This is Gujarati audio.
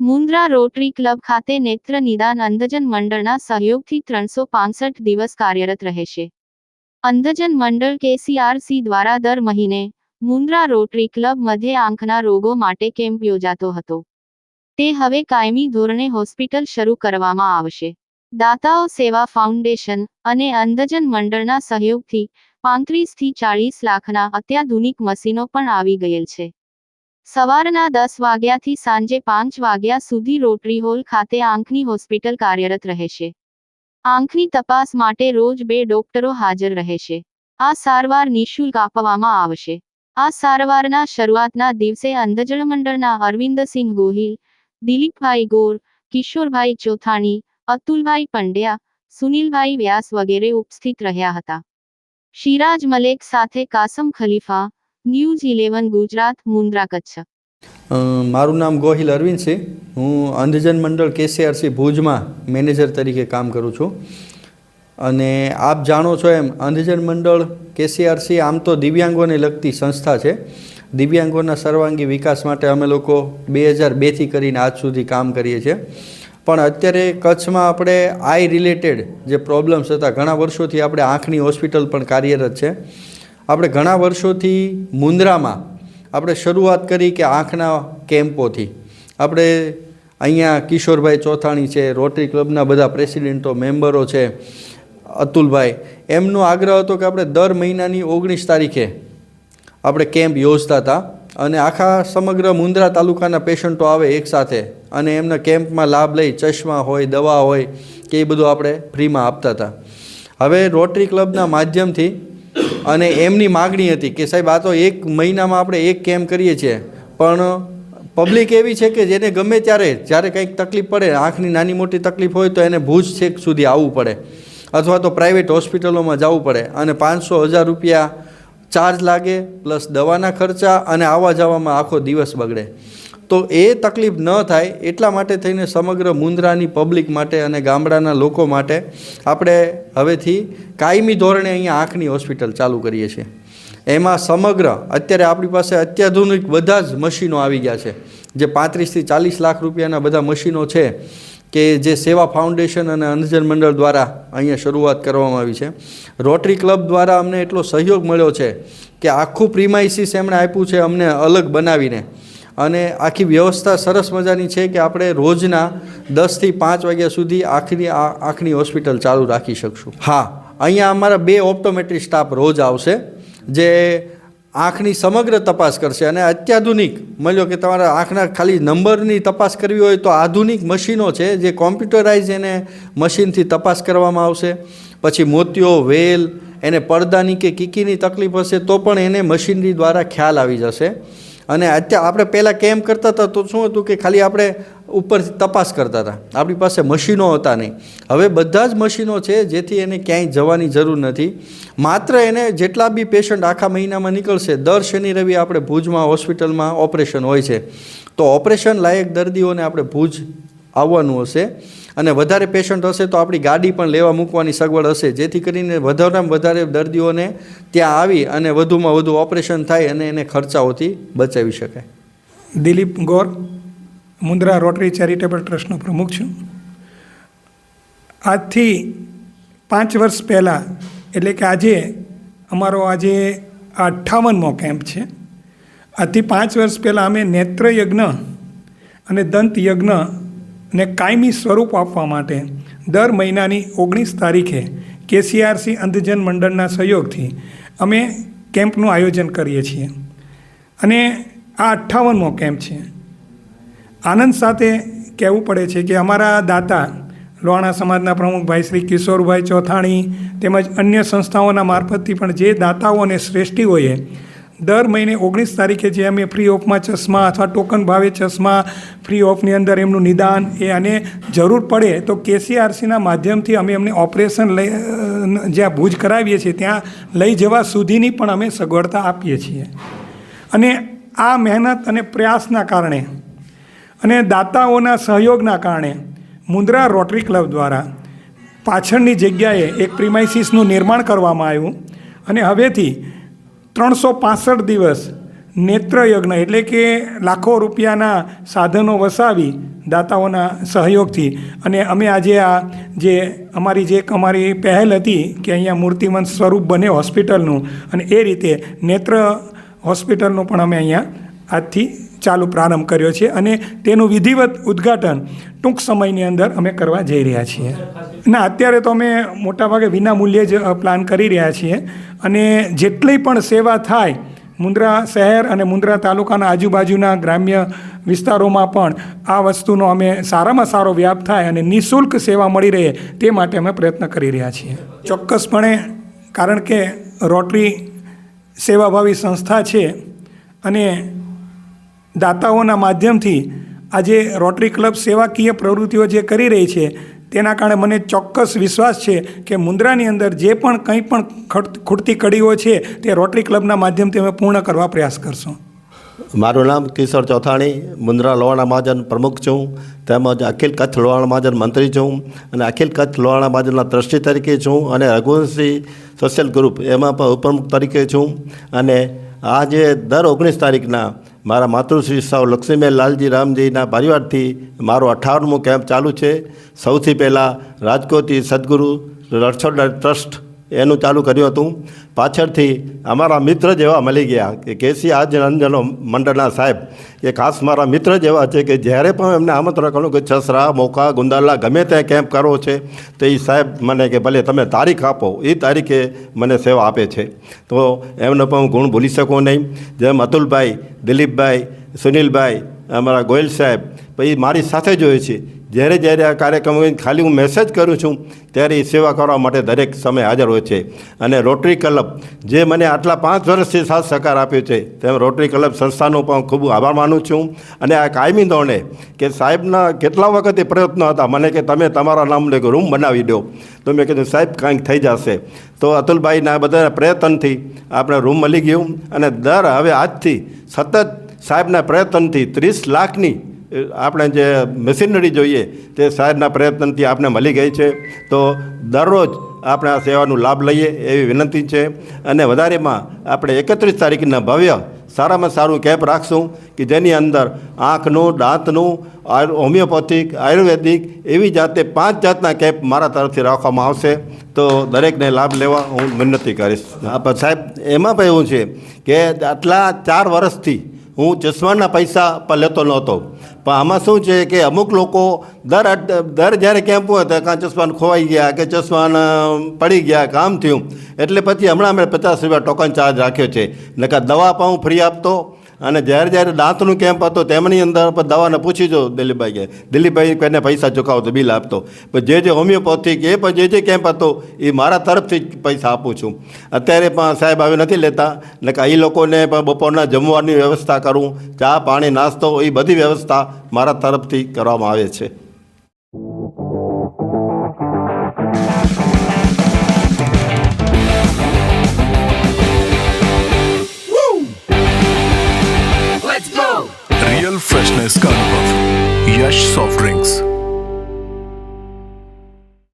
મુન્દ્રા રોટરી ક્લબ ખાતે નેત્ર નિદાન અંધજન મંડળના સહયોગથી ત્રણસો પાંસઠ દિવસ કાર્યરત રહેશે. અંધજન મંડળ કેસીઆરસી દ્વારા દર મહિને મુન્દ્રા રોટરી ક્લબ મધ્યે આંખના રોગો માટે કેમ્પ યોજાતો હતો. તે હવે કાયમી ધોરણે હોસ્પિટલ શરૂ કરવામાં આવશે. દાતાઓ સેવા ફાઉન્ડેશન અને અંધજન મંડળના સહયોગથી પાંત્રીસથી ચાળીસ લાખના અત્યાધુનિક મશીનો પણ આવી ગયેલ છે. સવારના દસ વાગ્યાથી સાંજે પાંચ વાગ્યા સુધી રોટરી હોલ ખાતે આંખની હોસ્પિટલ કાર્યરત રહેશે. આંખની તપાસ માટે રોજ બે ડોક્ટરો હાજર રહેશે. આ સારવાર નિઃશુલ્ક આપવામાં આવશે. આ સારવારના શરૂઆતના દિવસે અંધજળ મંડળના અરવિંદસિંહ ગોહિલ, દિલીપભાઈ ગોર, કિશોરભાઈ ચોથાણી અતુલભાઈ પંડ્યા, સુનિલભાઈ વ્યાસ વગેરે ઉપસ્થિત રહ્યા હતા. શિરાજ મલેક સાથે કાસમ ખલીફા, ન્યૂઝ ઇલેવન ગુજરાત, મુન્દ્રા કચ્છ. મારું નામ ગોહિલ અરવિંદ છે. હું અંધજન મંડળ કેસીઆરસી ભુજમાં મેનેજર તરીકે કામ કરું છું. અને આપ જાણો છો એમ, અંધજન મંડળ કેસીઆરસી આમ તો દિવ્યાંગોને લગતી સંસ્થા છે. દિવ્યાંગોના સર્વાંગી વિકાસ માટે અમે લોકો બે હજાર બેથી કરીને આજ સુધી કામ કરીએ છીએ. પણ અત્યારે કચ્છમાં આપણે આઈ રિલેટેડ જે પ્રોબ્લેમ્સ હતા, ઘણા વર્ષોથી આપણે આંખની હોસ્પિટલ પણ કાર્યરત છે. આપણે ઘણા વર્ષોથી મુંદ્રામાં આપણે શરૂઆત કરી કે આંખના કેમ્પોથી. આપણે અહીંયા કિશોરભાઈ ચોથાણી છે, રોટરી ક્લબના બધા પ્રેસિડેન્ટો, મેમ્બરો છે, અતુલભાઈ. એમનો આગ્રહ હતો કે આપણે દર મહિનાની ઓગણીસ તારીખે આપણે કેમ્પ યોજતા હતા અને આખા સમગ્ર મુંદ્રા તાલુકાના પેશન્ટો આવે એકસાથે અને એમના કેમ્પમાં લાભ લઈ, ચશ્મા હોય, દવા હોય, કે એ બધું આપણે ફ્રીમાં આપતા હતા. હવે રોટરી ક્લબના માધ્યમથી અને એમની માગણી હતી કે સાહેબ, આ તો એક મહિનામાં આપણે એક કેમ્પ કરીએ છીએ, પણ પબ્લિક એવી છે કે જેને ગમે ત્યારે, જ્યારે કંઈક તકલીફ પડે, આંખની નાની મોટી તકલીફ હોય તો એને ભૂજ છેક સુધી આવવું પડે, અથવા તો પ્રાઇવેટ હોસ્પિટલોમાં જવું પડે અને પાંચસો હજાર રૂપિયા ચાર્જ લાગે, પ્લસ દવાના ખર્ચા અને આવવા જવામાં આખો દિવસ બગડે. તો એ તકલીફ ન થાય એટલા માટે થઈને સમગ્ર મુન્દ્રાની પબ્લિક માટે અને ગામડાના લોકો માટે આપણે હવેથી કાયમી ધોરણે અહીંયા આંખની હોસ્પિટલ ચાલુ કરીએ છીએ. એમાં સમગ્ર અત્યારે આપણી પાસે અત્યાધુનિક બધા જ મશીનો આવી ગયા છે. જે પાંત્રીસથી ચાલીસ લાખ રૂપિયાના બધા મશીનો છે કે જે સેવા ફાઉન્ડેશન અને અંધજન મંડળ દ્વારા અહીંયા શરૂઆત કરવામાં આવી છે. રોટરી ક્લબ દ્વારા અમને એટલો સહયોગ મળ્યો છે કે આખું પ્રીમાઇસીસ એમણે આપ્યું છે અમને અલગ બનાવીને. અને આખી વ્યવસ્થા સરસ મજાની છે કે આપણે રોજના દસથી પાંચ વાગ્યા સુધી આંખની આંખની હોસ્પિટલ ચાલુ રાખી શકશું. હા, અહીંયા અમારા બે ઓપ્ટોમેટ્રી સ્ટાફ રોજ આવશે, જે આંખની સમગ્ર તપાસ કરશે અને અત્યાધુનિક, મળ્યો કે તમારા આંખના ખાલી નંબરની તપાસ કરવી હોય તો આધુનિક મશીનો છે જે કોમ્પ્યુટરાઇઝ એને મશીનથી તપાસ કરવામાં આવશે. પછી મોતિયો વેલ, એને પડદાની કે કીકીની તકલીફ હશે તો પણ એને મશીનરી દ્વારા ખ્યાલ આવી જશે. અને અત્યારે આપણે પહેલાં કેમ કરતા હતા તો શું હતું કે ખાલી આપણે ઉપરથી તપાસ કરતા હતા. આપણી પાસે મશીનો હતા નહીં. હવે બધા જ મશીનો છે જેથી એને ક્યાંય જવાની જરૂર નથી. માત્ર એને જેટલા બી પેશન્ટ આખા મહિનામાં નીકળશે, દર શનિ રવિ આપણે ભુજમાં હોસ્પિટલમાં ઓપરેશન હોય છે. તો ઓપરેશન લાયક દર્દીઓને આપણે ભુજ આવવાનું હશે. અને વધારે પેશન્ટ હશે તો આપણી ગાડી પણ લેવા મૂકવાની સગવડ હશે. જેથી કરીને વધારેમાં વધારે દર્દીઓને ત્યાં આવી અને વધુમાં વધુ ઓપરેશન થાય અને એને ખર્ચાઓથી બચાવી શકાય. દિલીપ ગોર, મુન્દ્રા રોટરી ચેરિટેબલ ટ્રસ્ટનો પ્રમુખ છું. આજથી પાંચ વર્ષ પહેલાં, એટલે કે આજે, અમારો આજે આ અઠ્ઠાવનમો કેમ્પ છે. આજથી પાંચ વર્ષ પહેલાં અમે નેત્ર યજ્ઞ અને દંત યજ્ઞ ને કાયમી સ્વરૂપ આપવા માટે દર મહિનાની ઓગણીસ તારીખે કેસીઆરસી અંધજન મંડળના સહયોગથી અમે કેમ્પનું આયોજન કરીએ છીએ. અને આ અઠ્ઠાવનમો કેમ્પ છે. આનંદ સાથે કહેવું પડે છે કે અમારા દાતા લોહાણા સમાજના પ્રમુખ ભાઈ શ્રી કિશોરભાઈ ચોથાણી તેમજ અન્ય સંસ્થાઓના મારફતથી પણ જે દાતાઓ અને શ્રેષ્ઠીઓએ દર મહિને ઓગણીસ તારીખે જે અમે ફ્રી ઓફમાં ચશ્મા અથવા ટોકન ભાવે ચશ્મા ફ્રી ઓફની અંદર એમનું નિદાન એ અને જરૂર પડે તો કેસીઆરસીના માધ્યમથી અમે એમને ઓપરેશન લઈ જ્યાં ભુજ કરાવીએ છીએ ત્યાં લઈ જવા સુધીની પણ અમે સગવડતા આપીએ છીએ. અને આ મહેનત અને પ્રયાસના કારણે અને દાતાઓના સહયોગના કારણે મુન્દ્રા રોટરી ક્લબ દ્વારા પાછળની જગ્યાએ એક પ્રિમાઇસીસનું નિર્માણ કરવામાં આવ્યું અને હવેથી ત્રણસો પાસઠ દિવસ નેત્રયજ્ઞ, એટલે કે લાખો રૂપિયાના સાધનો વસાવી દાતાઓના સહયોગથી. અને અમે આજે આ જે અમારી જે અમારી પહેલ હતી કે અહીંયા મૂર્તિમંત સ્વરૂપ બને હોસ્પિટલનું, અને એ રીતે નેત્ર હોસ્પિટલનું પણ અમે અહીંયા આજથી ચાલુ પ્રારંભ કર્યો છે અને તેનું વિધિવત ઉદ્ઘાટન ટૂંક સમયની અંદર અમે કરવા જઈ રહ્યા છીએ. ના, અત્યારે તો અમે મોટાભાગે વિના મૂલ્યે જ પ્લાન કરી રહ્યા છીએ અને જેટલી પણ સેવા થાય, મુન્દ્રા શહેર અને મુન્દ્રા તાલુકાના આજુબાજુના ગ્રામ્ય વિસ્તારોમાં પણ આ વસ્તુનો અમે સારામાં સારો વ્યાપ થાય અને નિઃશુલ્ક સેવા મળી રહે તે માટે અમે પ્રયત્ન કરી રહ્યા છીએ. ચોક્કસપણે, કારણ કે રોટરી સેવાભાવી સંસ્થા છે અને દાતાઓના માધ્યમથી આજે રોટરી ક્લબ સેવાકીય પ્રવૃત્તિઓ જે કરી રહી છે, તેના કારણે મને ચોક્કસ વિશ્વાસ છે કે મુન્દ્રાની અંદર જે પણ કંઈ પણ ખટ- ખૂટતી કડીઓ છે, તે રોટરી ક્લબના માધ્યમથી અમે પૂર્ણ કરવા પ્રયાસ કરશું. મારું નામ કિશોર ચોથાણી મુન્દ્રા લોહાણા મહાજન પ્રમુખ છું, તેમજ અખિલ કચ્છ લોહાણા મહાજન મંત્રી છું, અને અખિલ કચ્છ લોહાણા મહાજનના ટ્રસ્ટી તરીકે છું, અને રઘુવંશી સોશિયલ ગ્રુપ એમાં પણ ઉપપ્રમુખ તરીકે છું, અને આજે દર ઓગણીસ તારીખના મારા માતૃશ્રી સાવ લક્ષ્મીબેન લાલજી રામજીના પરિવારથી મારો અઠાવનમો કેમ્પ ચાલુ છે. સૌથી પહેલાં રાજકોટથી સદગુરુ રણછોડ ટ્રસ્ટ એનું ચાલુ કર્યું હતું. પાછળથી અમારા મિત્ર જેવા મળી ગયા કે કેસી આજ રંજનો મંડળના સાહેબ. એ ખાસ મારા મિત્ર જેવા છે કે જ્યારે પણ એમને આમંત્રણ કરું કે છસરા મોકા ગુંદાલા ગમે ત્યાં કેમ્પ કરવો છે, તો એ સાહેબ મને કે ભલે તમે તારીખ આપો એ તારીખે મને સેવા આપે છે. તો એમનો પણ હું ગુણ ભૂલી શકું નહીં. જેમ અતુલભાઈ, દિલીપભાઈ, સુનિલભાઈ, અમારા ગોયલ સાહેબ પછી મારી સાથે જ હોય છે. જ્યારે જ્યારે આ કાર્યક્રમ હોય, ખાલી હું મેસેજ કરું છું, ત્યારે એ સેવા કરવા માટે દરેક સમય હાજર હોય છે. અને રોટરી ક્લબ જે મને આટલા પાંચ વર્ષથી સાથ સહકાર આપ્યો છે, તેમ રોટરી ક્લબ સંસ્થાનો પણ ખૂબ આભાર માનું છું. અને આ કાયમી ધોરણે કે સાહેબના કેટલા વખતે પ્રયત્નો હતા, મને કે તમે તમારા નામને રૂમ બનાવી દો. તો મેં કીધું, સાહેબ, કાંઈક થઈ જશે. તો અતુલભાઈના બધા પ્રયત્નથી આપણે રૂમ મળી ગયું. અને દર હવે આજથી સતત સાહેબના પ્રયત્નથી ત્રીસ લાખની આપણે જે મશીનરી જોઈએ તે સાહેબના પ્રયત્નથી આપણે મળી ગઈ છે. તો દરરોજ આપણે આ સેવાનો લાભ લઈએ એવી વિનંતી છે. અને વધારેમાં આપણે એકત્રીસ તારીખના ભવ્ય સારામાં સારું કેમ્પ રાખશું કે જેની અંદર આંખનું, દાંતનું હોમિયોપેથિક, આયુર્વેદિક એવી જાતે પાંચ જાતના કેમ્પ મારા તરફથી રાખવામાં આવશે. તો દરેકને લાભ લેવા હું વિનંતી કરીશ. સાહેબ, એમાં પણ એવું છે કે આટલા ચાર વર્ષથી હું ચશ્માના પૈસા પણ લેતો નહોતો. પણ આમાં શું છે કે અમુક લોકો દર દર જ્યારે કેમ્પ હોય તો કાં ચશ્માને ખોવાઈ ગયા કે ચશ્માના પડી ગયા કામ થયું. એટલે પછી હમણાં અમે પચાસ રૂપિયા ટોકન ચાર્જ રાખ્યો છે. નકા દવા પણ હું ફ્રી આપતો. અને જ્યારે જ્યારે દાંતનું કેમ્પ હતો, તેમની અંદર પણ દવાને પૂછી જો, દિલીપભાઈ કે, દિલીપભાઈ, કોઈને પૈસા ચૂકવતો બિલ આપતો. પણ જે જે હોમિયોપેથિક, એ પણ જે જે કેમ્પ હતો, એ મારા તરફથી જ પૈસા આપું છું. અત્યારે પણ સાહેબ આવી નથી લેતા. નકર એ લોકોને પણ બપોરના જમવાની વ્યવસ્થા કરું, ચા, પાણી, નાસ્તો, એ બધી વ્યવસ્થા મારા તરફથી કરવામાં આવે છે.